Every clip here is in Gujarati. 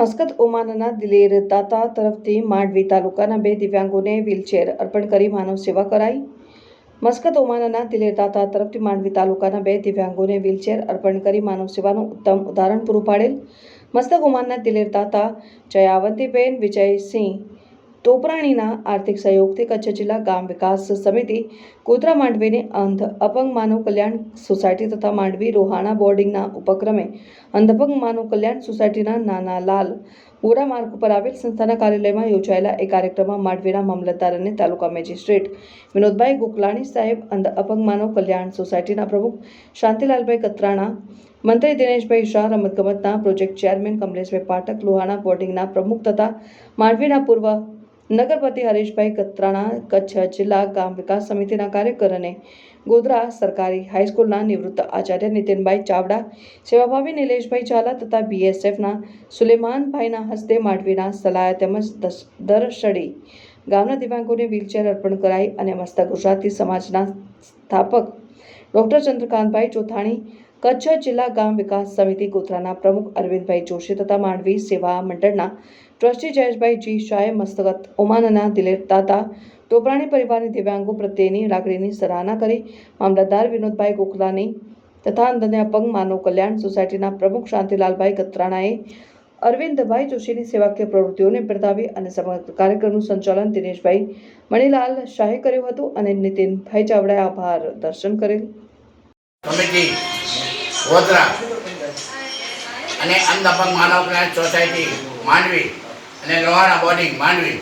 મસ્કત ઓમાનના દિલેર તાતા તરફથી માંડવી તાલુકાના બે દિવ્યાંગોને વ્હીલચેર અર્પણ કરી માનવ સેવા કરાઈ. મસ્કત ઓમાનના દિલેર તાતા તરફથી માંડવી તાલુકાના બે દિવ્યાંગોને વ્હીલચેર અર્પણ કરી માનવ સેવાનું ઉત્તમ ઉદાહરણ પૂરું પાડેલ. મસ્તક ઓમાનના દિલેર તાતા જયાવંતીબેન વિજયસિંહ તોપરાણીના આર્થિક સહયોગથી કચ્છ જિલ્લા ગામ વિકાસ સમિતિ કોતરા માંડવીને અંધ અપંગ માનવ કલ્યાણ સોસાયટી તથા માંડવી રોહાણા બોર્ડિંગના ઉપક્રમે અંધપંગ માનવ કલ્યાણ સોસાયટીના નાના લાલ મોડા માર્ગ ઉપર આવેલ સંસ્થાના કાર્યાલયમાં યોજાયેલા એક કાર્યક્રમમાં માંડવીના મામલતદાર અને તાલુકા મેજિસ્ટ્રેટ વિનોદભાઈ ગોકલાણી સાહેબ, અંધ અપંગ માનવ કલ્યાણ સોસાયટીના પ્રમુખ શાંતિલાલભાઈ કતરાણા, મંત્રી દિનેશભાઈ શાહ, રમતગમતના પ્રોજેક્ટ ચેરમેન કમલેશભાઈ પાઠક, લોહાણા બોર્ડિંગના પ્રમુખ તથા માંડવીના પૂર્વ નગરપતિ હરેશભાઈ કત્રાણા કચ્છ જિલ્લા ગામ વિકાસ સમિતિના કાર્યકર અને ગોધરા સરકારી હાઈસ્કૂલના નિવૃત્ત આચાર્ય નીતિનભાઈ ચાવડા, સેવાભાવી નિલેશભાઈ ઝાલા તથા બીએસએફના સુલેમાનભાઈના હસ્તે માંડવીના સલાહ તેમજ દરશડી ગામના દિવ્યાંગોને વ્હીલચેર અર્પણ કરાઈ અને મસ્ત ગુજરાતી સમાજના સ્થાપક ડૉક્ટર ચંદ્રકાંતભાઈ ચોથાણી, કચ્છ જિલ્લા ગામ વિકાસ સમિતિ ગોધરાના પ્રમુખ અરવિંદભાઈ જોશી તથા માંડવી સેવા મંડળના ટ્રસ્ટી જયેશભાઈ જી શાહે મસ્તકત ઓમાનના દિલેર તાતા ટોપરાણી પરિવારની દિવ્યાંગો પ્રત્યેની લાગણીની સરાહના કરી મામલતદાર વિનોદભાઈ ગોખલાની તથા અંધને અપંગ માનવ કલ્યાણ સોસાયટીના પ્રમુખ શાંતિલાલભાઈ કત્રાણાએ અરવિંદભાઈ જોશીની સેવાકીય પ્રવૃત્તિઓને બિરદાવી અને સમગ્ર કાર્યક્રમનું સંચાલન દિનેશભાઈ મણિલાલ શાહે કર્યું હતું અને નીતિનભાઈ ચાવડાએ આભાર દર્શન કરેલ. અને અંધપંગ માનવ કલ્યાણ સોસાયટી, માંડવી અને લોહાણા બોર્ડિંગ માંડવી.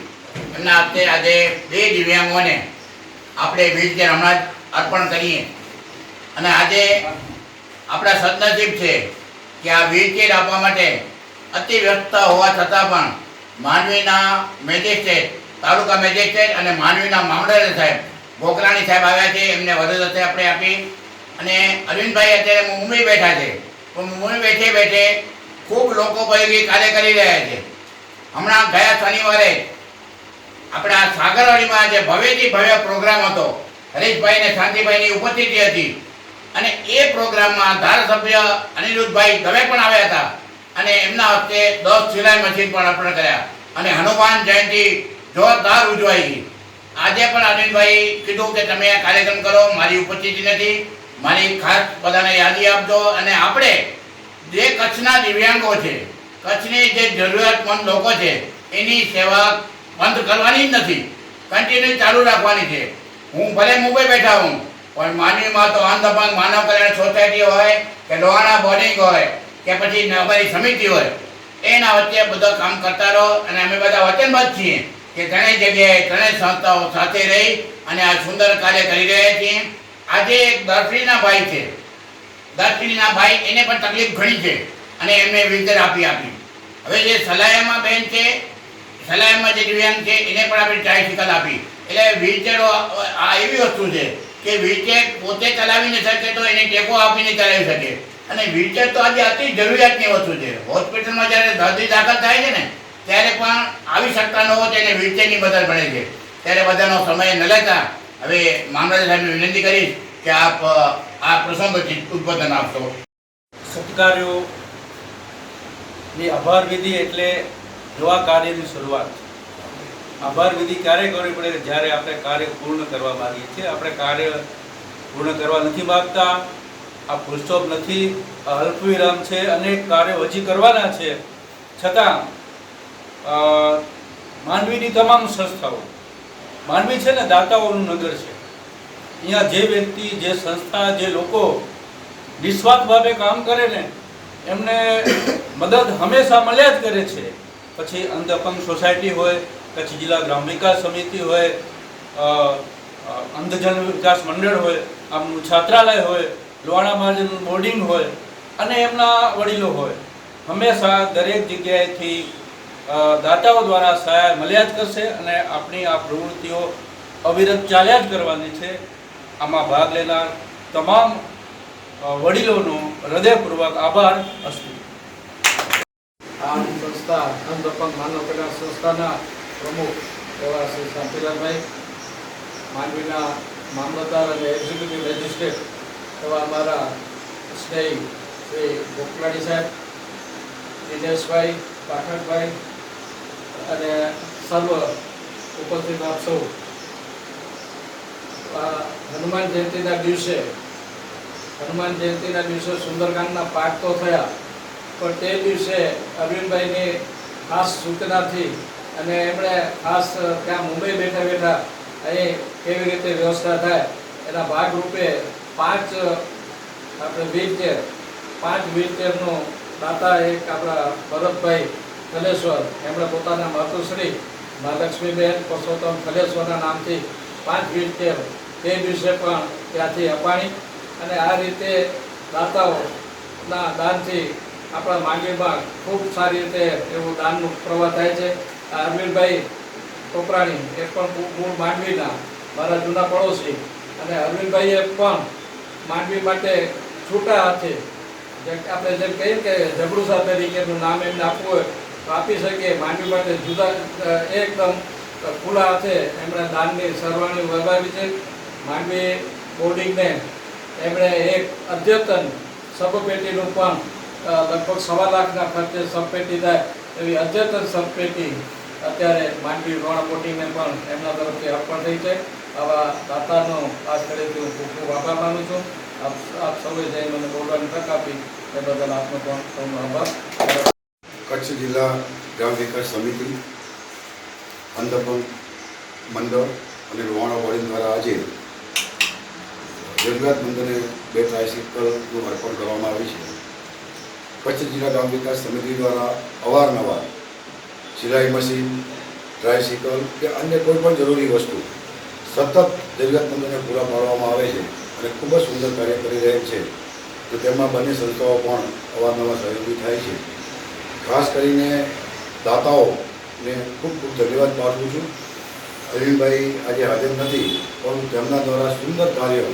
એમના હસ્તે આજે બે દિવ્યાંગોને આપણે વ્હીલચેર હમણાં જ અર્પણ કરીએ. અને આજે આપણા સદનસીબ છે કે આ વ્હીલચેર આપવા માટે અતિ વ્યસ્ત હોવા છતાં પણ માંડવીના મેજિસ્ટ્રેટ, તાલુકા મેજિસ્ટ્રેટ અને માંડવીના મામલતદાર સાહેબ ગોકરાણી સાહેબ આવ્યા છે, એમને વધુ સાથે આપણે આપી. અને અરવિંદભાઈ અત્યારે મુંબઈ બેઠા છે. પણ મુંબઈ બેઠે બેઠે ખૂબ લોકો પૈકી કાર્ય કરી રહ્યા છે. હમણાં ગયા શનિવારે આપણા સાગરવાડીમાં જે ભવ્યથી ભવ્ય પ્રોગ્રામ હતો. હરીશભાઈ ને શાંતિભાઈની ઉપસ્થિતિ હતી. અને એ પ્રોગ્રામમાં ધારાસભ્ય અનિરુદ્ધભાઈ દવે પણ આવ્યા હતા. અને એમના હસ્તે દસ સિલાઈ મશીન પણ અર્પણ કર્યા. અને હનુમાન જયંતિ જોરદાર ઉજવાઈ. આજે પણ અનિલભાઈ કીધું કે તમે આ કાર્યક્રમ કરો, મારી ઉપસ્થિતિ નથી. મારી ખાસ બધાને યાદી આપજો. અને આપણે જે કચ્છના દિવ્યાંગો છે કચ્છની જે જરૂરિયાતમંદ લોકો છે, એની સેવા બંધ કરવાની જ નથી. કન્ટિન્યુ ચાલુ રાખવાની છે. હું ભલે મુંબઈ બેઠા હું પણ માનવીમાં તો અંધપંગ માનવ કલ્યાણ સોસાયટી હોય કે લોહાણા બોર્ડિંગ હોય કે પછી અમારી સમિતિ હોય, એના વચ્ચે બધા કામ કરતા રહો અને અમે બધા વચનબદ્ધ છીએ કે ત્રણેય જગ્યાએ ત્રણેય સંસ્થાઓ સાથે રહી અને આ સુંદર કાર્ય કરી રહ્યા છીએ. આજે એક દર્શનીના ભાઈ છે. દર્શનીના ભાઈ એને પણ તકલીફ ઘણી છે. અને એમને વ્હીલચેર આપી આપી. હવે જે સલાયામાં બેન છે, સલાયામાં જે દિવ્યાંગ છે, એને પણ આપણે ટ્રાયસિકલ આપી. એટલે વ્હીલચેર આ એવી વસ્તુ છે કે વ્હીલચેર પોતે ચલાવી ન શકે તો એને ટેકો આપીને ચલાવી શકે. અને વ્હીલચેર તો આજે અતિ જરૂરિયાતની વસ્તુ છે. હોસ્પિટલમાં જ્યારે દર્દી દાખલ થાય છે ને, ત્યારે પણ આવી શકતા ન હોય તેને વ્હીલચેરની મદદ મળે છે. ત્યારે બધાનો સમય ન લેતા હવે મામલતદાર સાહેબને વિનંતી કરીશ કે આપ આ પ્રસંગોથી ઉદ્બોધન આપશો. સત્કાર્યો. ની આભાર વિધિ એટલે નવા કાર્યની શરૂઆત. આભાર વિધિ ક્યારે કરવી પડે? જ્યારે આપણે કાર્ય પૂર્ણ કરવા માંગીએ છીએ. આપણે કાર્ય પૂર્ણ કરવા નથી માગતા, આ ફૂલસ્ટોપ નથી અલ્પવિરામ છે, અનેક કાર્યો હજી કરવાના છે. છતાં માનવીની તમામ સંસ્થાઓ માંડવી છે ને દાતાઓનું નગર છે. અહીંયા જે વ્યક્તિ, જે સંસ્થા, જે લોકો નિસ્વાર્થ ભાવે કામ કરે ને એમને મદદ હંમેશા મળ્યા જ કરે છે. પછી અંધ અપંગ સોસાયટી હોય કચ્છ જિલ્લા ગ્રામ વિકાસ સમિતિ હોય અંધજન વિકાસ મંડળ હોય, આમનું છાત્રાલય હોય, લોહાણા મહાજનનું બોર્ડિંગ હોય અને એમના વડીલો હોય. હંમેશા દરેક જગ્યાએથી દાતાઓ દ્વારા સહાય મળ્યા જ કરશે અને આપણી આ પ્રવૃત્તિઓ અવિરત ચાલ્યા જ કરવાની છે. આમાં ભાગ લેનાર તમામ વડીલોનો હૃદયપૂર્વક આભાર અસ્તુ. આ સંસ્થા અંધપંગ માનવ કલ્યાણ સંસ્થાના પ્રમુખ એવા શ્રી શાંતિલાલભાઈ માંડવીના મામલતદાર અને એક્ઝિક્યુટિવ મેજિસ્ટ્રેટ એવા અમારા સ્નેહી શ્રી ગોકલાણી સાહેબ, દિનેશભાઈ પાઠકભાઈ અને સર્વ ઉપસ્થિત આપ સૌ. હનુમાન જયંતિના દિવસે હનુમાન જયંતિના દિવસે સુંદરકાંડના પાઠ તો થયા, પણ તે દિવસે અરવિંદભાઈની ખાસ સૂચનાથી અને એમણે ખાસ ત્યાં મુંબઈ બેઠા બેઠા અહીં કેવી રીતે વ્યવસ્થા થાય, એના ભાગરૂપે પાંચ, આપણે વ્હીલચેર પાંચ વ્હીલચેરનું દાતા એક આપણા ભરતભાઈ ખલેશ્વર એમણે પોતાના માતુશ્રી મહાલક્ષ્મીબેન પુરુષોત્તમ ખલેશ્વરના નામથી પાંચ વ્હીલચેર તે દિવસે પણ ત્યાંથી અપાણી. અને આ રીતે દાતાઓના દાનથી આપણા માંગીમાં ખૂબ સારી રીતે એવું દાનનું પ્રવાહ થાય છે. અરવિંદભાઈ ટોપરાણી એ પણ મૂળ- માંડવીના મારા જૂના પડોશી. અને અરવિંદભાઈએ પણ માંડવી માટે છૂટા હાથે આપણે જેમ કહીએ કે જબડુસા તરીકેનું નામ એમને આપવું હોય, તો આપી શકીએ. માંડવી માટે જુદા એકદમ ખુલ્લા હાથે એમણે દાનની સરવાણી વધાવી છે. માંડવી બોર્ડિંગને એમણે એક અદ્યતન સબપેટીનું પણ લગભગ સવા લાખના ખર્ચે સબપેટી થાય એવી અદ્યતન સબપેટી અત્યારે માંડવી રોણકોટીને પણ એમના તરફથી અર્પણ થઈ છે. આવા દાતાનો ખાસ કરીને હું ખૂબ ખૂબ આભાર માનું છું. આપ આપ સૌએ જઈ મને બોલવાની તક આપી. એ બદલ આપનો પણ સૌનો આભાર. કચ્છ જિલ્લા ગ્રામ વિકાસ સમિતિ અંધપંખ મંડળ અને રોવાણા બોડી દ્વારા આજે જરૂરિયાતમંદોને બે ટ્રાયસિકલનું અર્પણ કરવામાં આવી છે. કચ્છ જિલ્લા ગ્રામ વિકાસ સમિતિ દ્વારા અવારનવાર સિલાઈ મશીન ટ્રાયસિકલ કે અન્ય કોઈ પણ જરૂરી વસ્તુ સતત જરૂરિયાતમંદોને પૂરા પાડવામાં આવે છે અને ખૂબ જ સુંદર કાર્ય કરી રહેલ છે. તો તેમાં બંને સંસ્થાઓ પણ અવારનવાર સહયોગી થાય છે. ખાસ કરીને દાતાઓને ખૂબ ખૂબ ધન્યવાદ પાઠવું છું. અરવિંદભાઈ આજે હાજર નથી, પણ તેમના દ્વારા સુંદર કાર્ય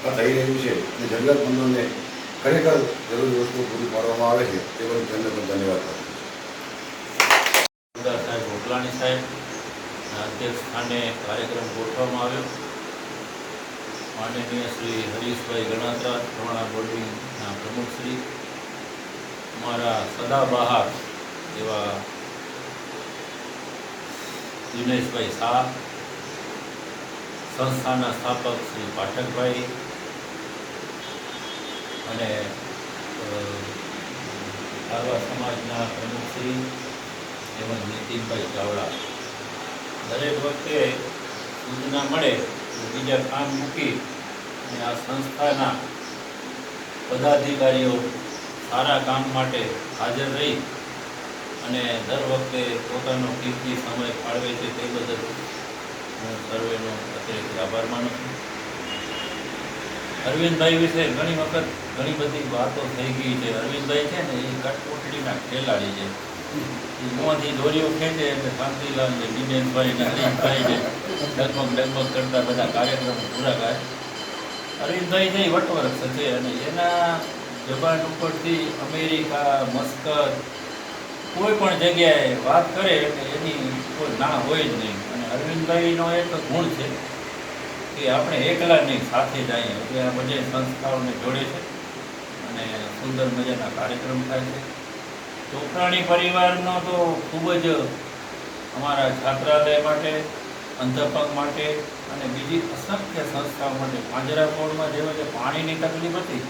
આ થઈ રહ્યું છે. અને જરૂરિયાતમંદોને ખરેખર જરૂરી વસ્તુઓ પૂરી પાડવામાં આવે છે. તે બદલ તેમને પણ ધન્યવાદ સાહેબ હોટલાણી સાહેબ અધ્યક્ષ સ્થાને કાર્યક્રમ ગોઠવવામાં આવ્યો. માનનીય શ્રી હરીશભાઈ ગણાત્રા પ્રમાણા બોર્ડિંગના પ્રમુખ શ્રી, અમારા સદાબહાર એવા દિનેશભાઈ શાહ, સંસ્થાના સ્થાપક શ્રી પાઠકભાઈ અને આવા સમાજના પ્રમુખ શ્રી તેમજ નીતિનભાઈ ચાવડા. દરેક વખતે સૂચના મળે તો બીજા કામ મૂકી અને આ સંસ્થાના પદાધિકારીઓ સારા કામ માટે હાજર રહી અને દર વખતે પોતાનો કિંમતી સમય ફાળવે છે તે બદલ હું સર્વેનો અત્યારે આભાર માનું છું. અરવિંદભાઈ વિશે ઘણી વખત ઘણી બધી વાતો થઈ ગઈ છે. અરવિંદભાઈ છે ને, એ કટકોટડીના ખેલાડી છે. મોંથી દોરીઓ ખેંચે એટલે શાંતિલાલ છે બીબેનભાઈ ને હરીશભાઈ છે ડગમગ ડગમગ કરતા બધા કાર્યક્રમો પૂરા કરે અરવિંદભાઈ છે એ વટવૃક્ષ છે અને એના જબાન ઉપરથી અમેરિકા, મસ્કત, કોઈ પણ જગ્યાએ વાત કરે એટલે એની કોઈ ના હોય જ નહીં. અને અરવિંદભાઈનો એક ગુણ છે કે આપણે એકલા સાથે જઈએ. એટલે આ બધી સંસ્થાઓને જોડે છે અને સુંદર મજાના કાર્યક્રમ થાય છે. ચોપરાણી પરિવારનો તો ખૂબ જ અમારા છાત્રાલય માટે, અંધપંગ માટે અને બીજી અસંખ્ય સંસ્થાઓ માટે પાંજરાપોળમાં જેવા જે પાણીની તકલીફ હતી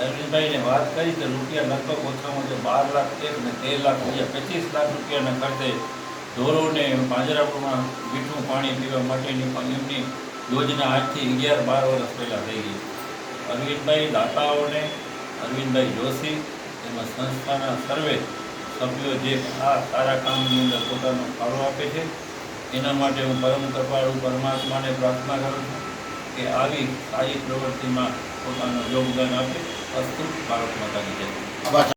અરવિંદભાઈને વાત કરી કે રૂપિયા લગભગ ઓછામાં ઓછા બાર લાખ તેર ને તેર લાખ રૂપિયા, પચીસ લાખ રૂપિયાના ખર્ચે ઢોરોને પાંજરાપોળમાં મીઠું પાણી પીવા માટેની એમની યોજના આજથી અગિયાર, બાર વર્ષ પહેલાં થઈ ગઈ. અરવિંદભાઈ દાતાઓને, અરવિંદભાઈ જોશી, તેમજ સંસ્થાના સર્વે સભ્યો જે આ સારા કામની અંદર પોતાનો ફાળો આપે છે, એના માટે હું પરમ કૃપાળુ પરમાત્માને પ્રાર્થના કરું છું કે આવી સારી પ્રવૃત્તિમાં પોતાનું યોગદાન આપે. અસ્તુ ભારત માતાની જય.